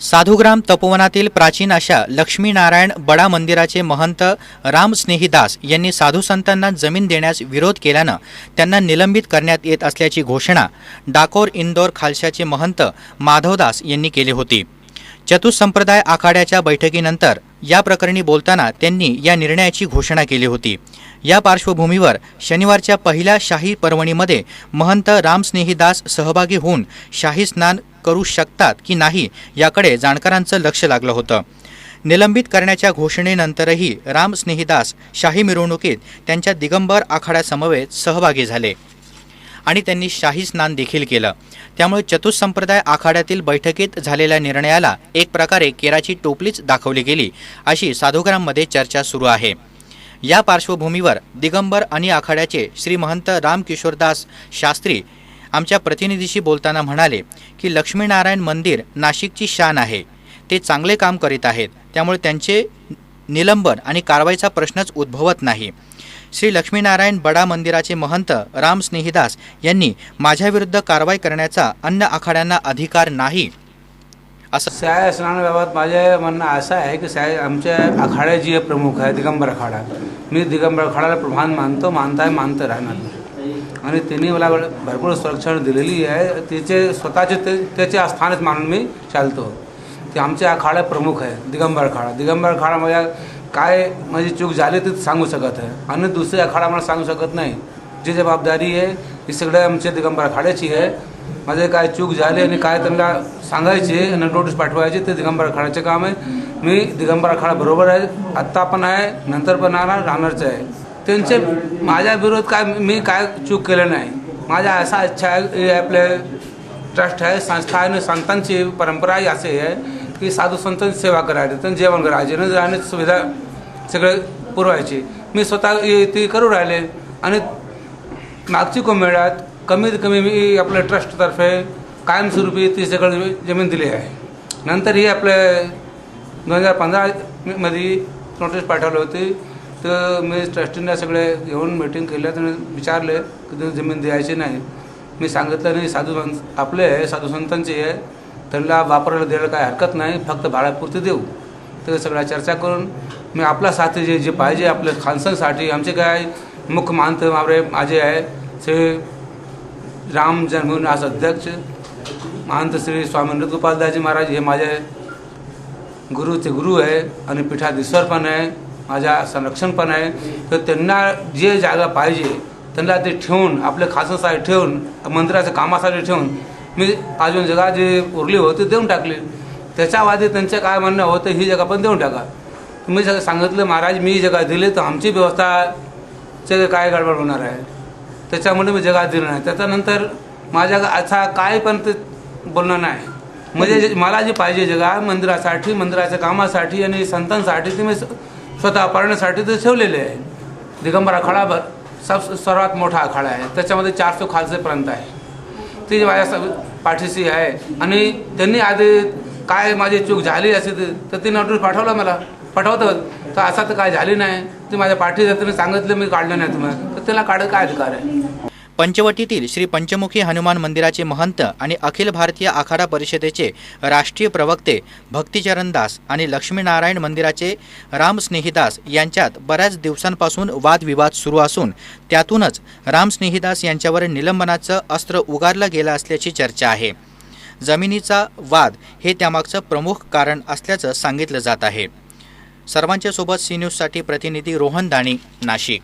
साधुग्राम तपोवनातील प्राचीन अशा लक्ष्मीनारायण बडा मंदिराचे महंत रामस्नेही दास यांनी साधू संतांना जमीन देण्यास विरोध केल्यानं त्यांना निलंबित करण्यात येत असल्याची घोषणा डाकोर इंदोर खालशाचे महंत माधवदास यांनी केली होती. चतुसंप्रदाय आखाड्याच्या बैठकीनंतर या प्रकरणी बोलताना त्यांनी या निर्णयाची घोषणा केली होती. या पार्श्वभूमीवर शनिवारच्या पहिल्या शाही पर्वणीमध्ये महंत रामस्नेहीदास सहभागी होऊन शाही स्नान करू शकतात की नाही याकडे जाणकारांचं लक्ष लागलं होतं. निलंबित करण्याच्या घोषणेनंतरही राम स्नेहीदास शाही मिरवणुकीत त्यांच्या दिगंबर आखाड्यासमवेत सहभागी झाले. आणि त्यांनी शाही स्नान देखील केलं. त्यामुळे चतुःसंप्रदाय आखाड्यातील बैठकीत झालेल्या निर्णयाला एक प्रकारे केराची टोपलीच दाखवली गेली अशी साधुग्राममध्ये चर्चा सुरू आहे. या पार्श्वभूमीवर दिगंबर आणि आखाड्याचे श्री महंत रामकिशोरदास शास्त्री आमच्या प्रतिनिधीशी बोलताना म्हणाले की लक्ष्मीनारायण मंदिर नाशिकची शान आहे. ते चांगले काम करीत आहेत. त्यामुळे त्यांचे निलंबन आणि कारवाईचा प्रश्नच उद्भवत नाही. श्री लक्ष्मीनारायण बडा मंदिराचे महंत राम स्नेहिदास यांनी माझ्याविरुद्ध कारवाई करण्याचा अन्य आखाड्यांना अधिकार नाही. असं साय स्नानाबाबत माझे म्हणणं असं आहे की साय आमच्या आखाड्या जी प्रमुख आहे दिगंबर आखाडा. मी दिगंबर आखाड्याला प्रधान मानतो मानताय मानतं राहणार. आणि त्यांनी मला भरपूर संरक्षण दिलेली आहे. त्याचे स्वतःचे ते त्याचे स्थानच मानून मी चालतो. ते आमचे अखाडा प्रमुख आहे दिगंबर अखाडा दिगंबर अखाडा माझ्या काय माझी चूक झाली ते सांगू शकत आहे. आणि दुसरे आखाडा मला सांगू शकत नाही. जी जबाबदारी आहे ही सगळ्या आमच्या दिगंबर अखाड्याची आहे. माझे काय चूक झाली आणि काय त्यांना सांगायचे आणि नोटीस पाठवायची ते दिगंबर आखाड्याचे काम आहे. मी दिगंबर अखाडा बरोबर आहे. आत्ता पण आहे नंतर पण राहणार राहणारच आहे. त्यांचे माझ्या विरोध काय मी काय चूक केलं नाही. माझ्या असा इच्छा आहे हे आपले ट्रस्ट आहे संस्था आहे आणि संतांची परंपरा ही अशी आहे की साधू संतांची सेवा करायची त्यांचं जेवण करायचे आणि राहण्याची सुविधा सगळे पुरवायची. मी स्वतः ती करू राहिले आणि मागची कोमेळ्यात कमीत कमी मी आपल्या ट्रस्टतर्फे कायमस्वरूपी ती सगळं जमीन दिली आहे. नंतर ही आपल्या दोन हजार पंधरामध्ये नोटीस पाठवली होती तर मी ट्रस्टींना सगळे येऊन मीटिंग केलं त्याने विचारले की तुम्ही जमीन द्यायची नाही. मी सांगितलं नाही साधू संत आपले आहे साधू संतांचे आहे. त्यांना वापरायला द्यायला काय हरकत नाही फक्त भाड्यापुरती देऊ. तर सगळ्या चर्चा करून मी आपला साथी जे जे पाहिजे आपल्या खानसांसाठी आमचे काय मुख्य मानत मावरे माझे आहे. श्री राम जन्मभूमी आज अध्यक्ष महंत श्री स्वामी नृत्योपाध्यायजी महाराज हे माझे गुरुचे गुरु आहे आणि पीठाधीश्वर पण आहे. माझ्या संरक्षण पण आहे. तर त्यांना जे जागा पाहिजे त्यांना ते ठेवून आपल्या खासासाठी ठेवून मंदिराच्या कामासाठी ठेवून मी अजून जगा जे उरली होती देऊन टाकली. त्याच्यावादी त्यांचं काय म्हणणं होतं ही जगा पण देऊन टाका. मी सगळं सांगितलं महाराज मी ही जगा दिली तर आमची व्यवस्थाचे काय गडबड होणार आहे? त्याच्यामुळे मी जगा दिलं नाही. त्याच्यानंतर माझ्या असा काय पण ते बोलणं नाही. म्हणजे जे- मला जे पाहिजे जगा मंदिरासाठी मंदिराच्या कामासाठी आणि संतांसाठी ते मी स- स्वतः पाळण्यासाठी ते ठेवलेले आहे. दिगंबर आखाडा सब सर्वात मोठा आखाडा आहे. त्याच्यामध्ये चारशे खालसेपर्यंत आहे. ती माझ्या स- पाठीशी आहे. आणि त्यांनी आधी काय माझी चूक झाली असेल तर ती नोटीस पाठवलं मला. पाठवतं. तर असं तर काय झाली नाही. ती माझ्या पाठी त्यांनी सांगितलं मी काढलं नाही तुम्हाला. तर त्याला काढ काय अधिकार आहे? पंचवटीतील श्री पंचमुखी हनुमान मंदिराचे महंत आणि अखिल भारतीय आखाडा परिषदेचे राष्ट्रीय प्रवक्ते भक्तिचरण दास आणि लक्ष्मीनारायण मंदिराचे रामस्नेहीदास यांच्यात बऱ्याच दिवसांपासून वादविवाद सुरू असून त्यातूनच रामस्नेहीदास यांच्यावर निलंबनाचं अस्त्र उगारलं गेलं असल्याची चर्चा आहे. जमिनीचा वाद हे त्यामागचं प्रमुख कारण असल्याचं सांगितलं जात आहे. सर्वांच्या सोबत सी न्यूजसाठी प्रतिनिधी रोहन दाणी नाशिक.